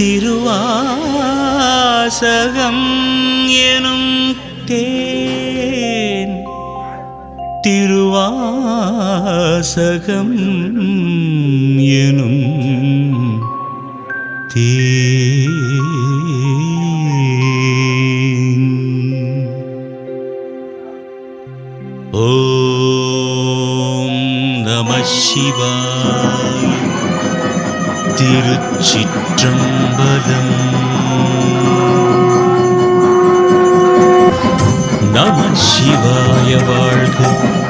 திருவாசகம் எனும் தேன் திருவாசகம் எனும் தேன்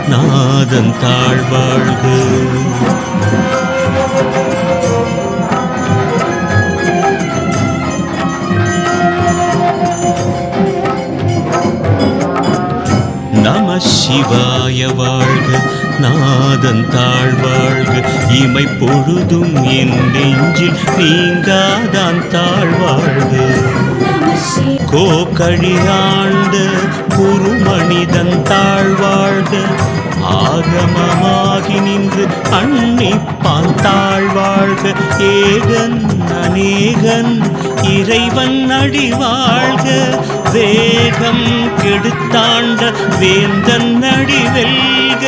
நாதன் தாழ்வாழ்க நம சிவாய வாழ்க நாதன் தாழ்வாழ்க. இமை பொழுதும் என் நெஞ்சில் நீங்காதான் தாழ்வாழ்க கோகழியாண்ட குருமனிதன் தாழ்வாழ்க ஆகமமாகி நின்று அன்னிப்பான் தாழ்வாழ்க ஏகன் அநேகன் இறைவன் அடிவாழ்க. வேகம் கெடுத்தாண்ட வேந்தன் அடிவெல்க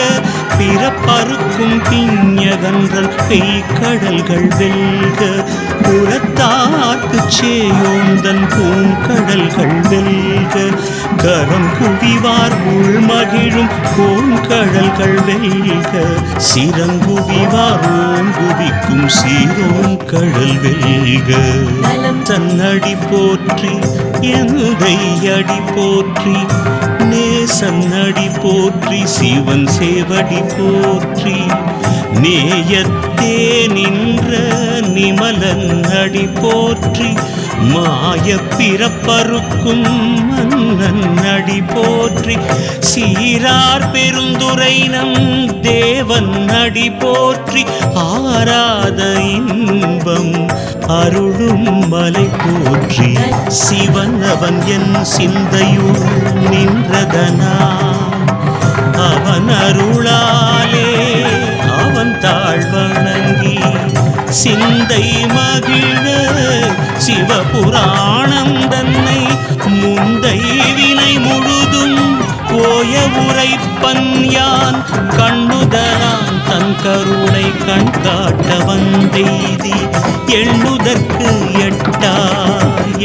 பிறப்பறுக்கும் பிஞகன்றன் பெய்கடல்கள் வெல்க. புறத்தாக்கு சேயோந்தன் பூங்கடல்கள் வெல்க. கர கரம் குவிவார் உள் உள்மகிழும் பூங்கடல்கள் வெல்க சிறங்குவிவார் ஓங்குவிக்கும் சீரோம் கடல் வெல்க தன்னடி போற்றி எந்தை அடி போற்றி நேசன்னடி போற்றி சிவன் சேவடி போற்றி. நேயத்தே நின்ற மணிமலன் அடி போற்றி மாய பிறப்பருக்கும் மன்னன் அடி போற்றி சீரார் பெருந்துரை நம் தேவன் அடி போற்றி ஆராத இன்பம் அருளும் மலை போற்றி. சிவன் அவன் என் சிந்தையுள் நின்ற சிந்தை மகிழ சிவபுராணம் தன்னை முந்தை வினை முழுதும் போய உரைப்பன் யான் கண்ணுதலான் தன் கருணை கண் காட்ட வந்தெய்தி எண்ணுதற்கு எட்டா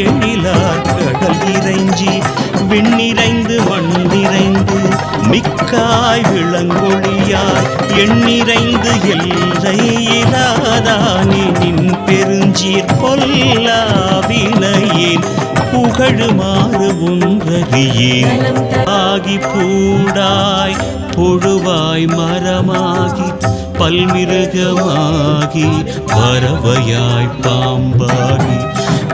எழிலார். கடல் இறைஞ்சி விண்ணிறைந்து மண் நிறைந்து மிக்காய் விளங்கொழியாய் எண்ணிறைந்து எல்லை இராதானே நின் பெருஞ்சீர் கொல்லாவினையேன் புகழுமாறு ஒன்றறியேன் ஆகி பூடாய் பொழுவாய் மரமாகி பல்மிருகமாகி பறவையாய் பாம்பாகி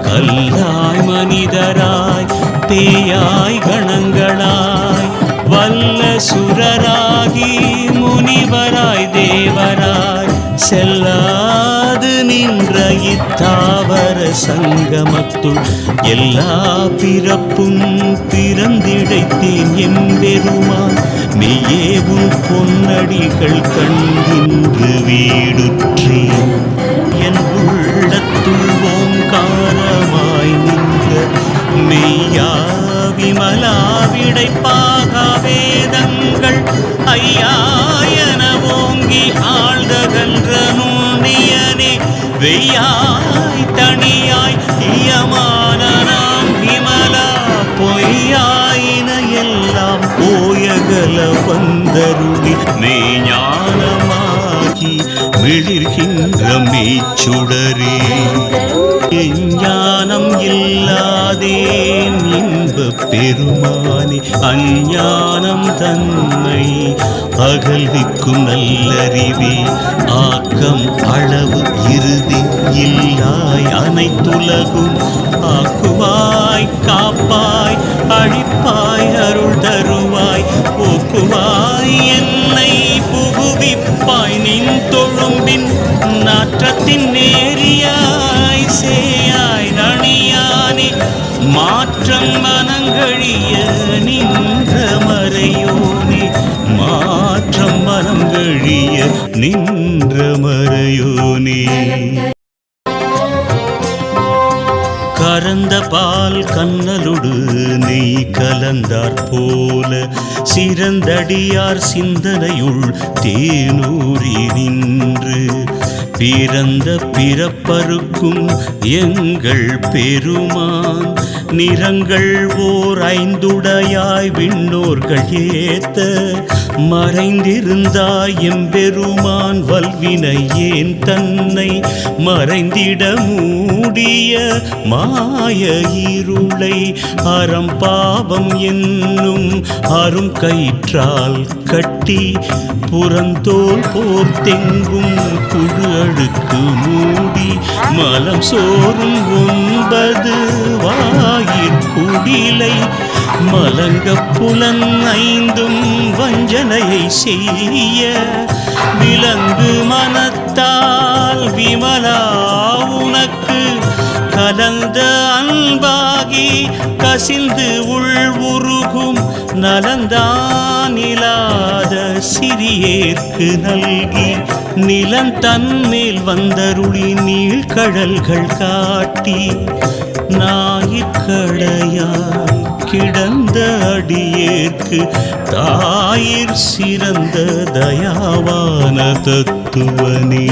கல்லாய் மனிதராய் பேயாய் கணங்களாய் வல்ல சுரராகி முனிவராய் தேவராய் செல்லாது நின்ற இத்தாவர் சங்கமத்துள் எல்லா பிறப்பும் பிறந்திடைத்தேன் எம்பெருமான் நீயே உன் பொன்னடிகள் கண்டின்று வீடுற்றேன் என் உள்ளத்துள் ஓங்காரமாய் நின்ற மெய்யா விமலா விடைப்பாக வேதங்கள் ஐயாயன ஓங்கி ஆழ்தகன்ற நுண்ணியனே வெய்யா வந்தருளி மெய்ஞானமாகி மிளிர்கின்ற மெய்ச்சுடரே ஞானம் இல்லாதேன் இன்ப பெருமானே அஞ்ஞானம் தன்னை அகழ்விக்கும் நல்லறிவே. ஆக்கம் அளவு இறுதி இல்லாய் அனைத்துலகும் ஆக்குவாய் காப்பாய் அழிப்பாய் அருள் தருவாய். போக்குவாய் என்னை புகுவிப்பாய் நின் தொழும்பின் நாற்றத்தின் நேரியாய் சேயாய் ரணியானே மாற்றம் மனங்கழிய நின்ற மறையோனே மாற்றம் மனங்கழிய நின்ற சிறந்தடியார் சிந்தனையுள் தேனூரி நின்று பிறந்த பிறப்பருக்கும் எங்கள் பெருமான். நிறங்கள் ஓர் ஐந்துடையாய் விண்ணோர்கள் ஏத்த. மறைந்திருந்தாய் எம்பெருமான் வல்வினை ஏன் தன்னை மறைந்திட மூடிய மாய இருளை. அறம் பாவம் என்னும் அரும் கயிற்றால் கட்டி புறந்தோல் போர் தெங்கும் குழு அழுக்கு மூடி மலம் சோறும் ஒன்பது வாயிற்குடிலை மலங்க புலன் ஐந்தும் வஞ்சனையை செய்ய விலங்கு மனத்தால் விமலா உனக்கு கலந்த அன்பாகி கசிந்து உள் உருகும் நலந்தான் சிறியேற்கு நல்கி நிலம் தன்மேல் வந்தருளி நீழ்கடல்கள் காட்டி ஞாயிற்கடையாய் கிடந்த அடியேற்கு தாயிர் சிறந்த தயாவான தத்துவனே.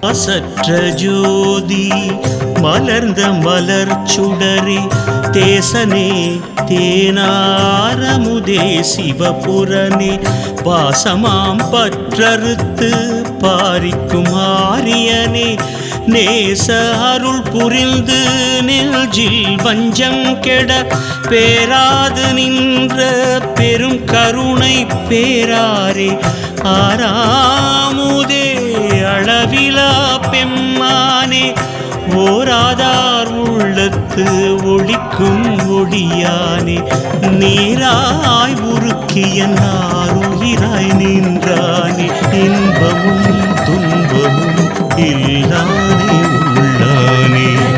அசற்ற ஜோதி மலர்ந்த மலர் சுடரி தேசனே தேனாரமுதே சிவபுரனே. பாசமாம் பற்றறுத்து பாரிக்கும் ஆரியனே நேச அருள் புரிந்து நெல்ஜில் வஞ்சம் கெட பேராது நின்ற பெரும் கருணை பேராரே. ஆறாமுதே அளவிலா பெம்மானே. ஓராதார் உள்ளத்து ஒளிக்கும் ஒளியானே. நீராய் உருக்கிய நாருயிராய் நின்றானே. இன்பமும் துன்பமும் இல்லானே உள்ளானே.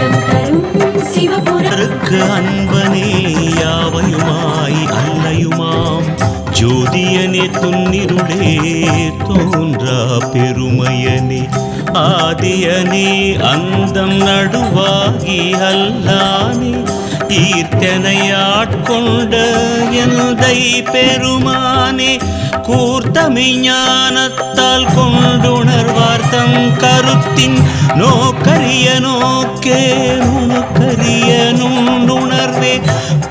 அவருக்கு அன்பனே யாவையுமாய் அல்லையுமாம். ஜோதியனே துன்னிருளே தோன்றா பெருமையனே. ஆதியனே அந்தம் நடுவாகி அல்லானே. ஈர்த்தனை எந்தை பெருமானே கூர்த்தமிஞானத்தால் கொண்டுணர்வார்த்தம் கருத்தின் நோக்கரிய நோக்கே நுணுக்கரிய நுண்ணுணர்வே.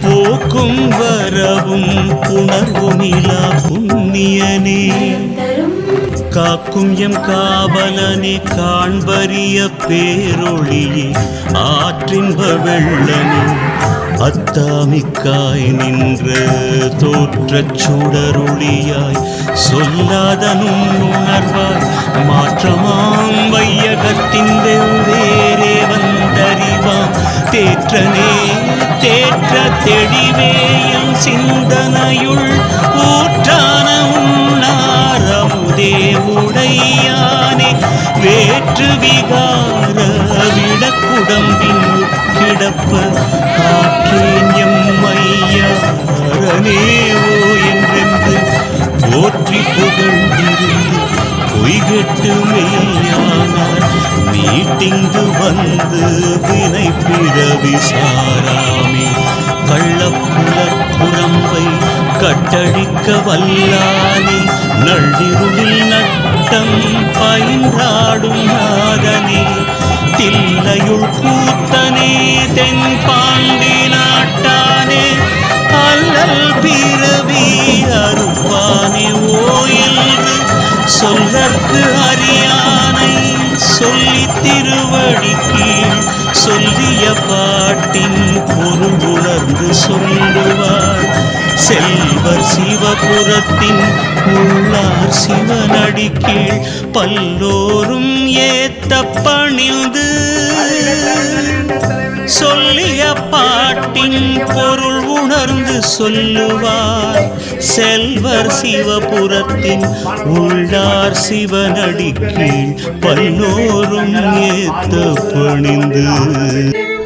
போக்கும் வரவும் புணர்வுமிலா புண்ணியனே. காக்கும் எம் காவலனே காண்பறிய பேரொழியே ஆற்றின்ப வெள்ளனே. அத்தாமிக்காய் நின்ற தோற்றச் சுடருளியாய் சொல்லாதனும் உணர்வாய் மாற்றமாம் வையகத்தின் வெவ்வேறே வந்தறிவாம். தேற்றனே தேற்ற தெளிவேயும் சிந்தனையுள் ஊற்றான உண்ணாரமுதே உடையானே. வேற்று விகார விடக்குடம்பின் கிடப்ப ஆற்றேன் எம்மையாரனே ஓ என்றென்று போற்றி புகழ்ந்திருந்து பொய்கெட்டு மெய்யானார் மீட்டிங்கு வந்து வினை பிறவி சாராமே. கள்ளப்புலர் புறம்பை கட்டழிக்க வல்லானே நள்ளிருளில் நட்டம் பயின்றாடும் நாதனே. தில்லையுள் கூத்தனே தென் பிறவி அருப்பானே ஓயல்று சொல்லற்கு அறியானை சொல்லி திருவடி கீழ் சொல்லிய பாட்டின் பொருள் உணர்ந்து சொல்லுவார். செல்வர் சிவபுரத்தின் உள்ளார் சிவனடி கீழ் பல்லோரும் ஏத்த பணிந்து சொல்லிய பாட்டின் பொருள் தொடர்ந்து சொல்லுவார். செல்வர் சிவபுரத்தின் உள்ளார் சிவனடி பல்லோரும் ஏத்த பணிந்து.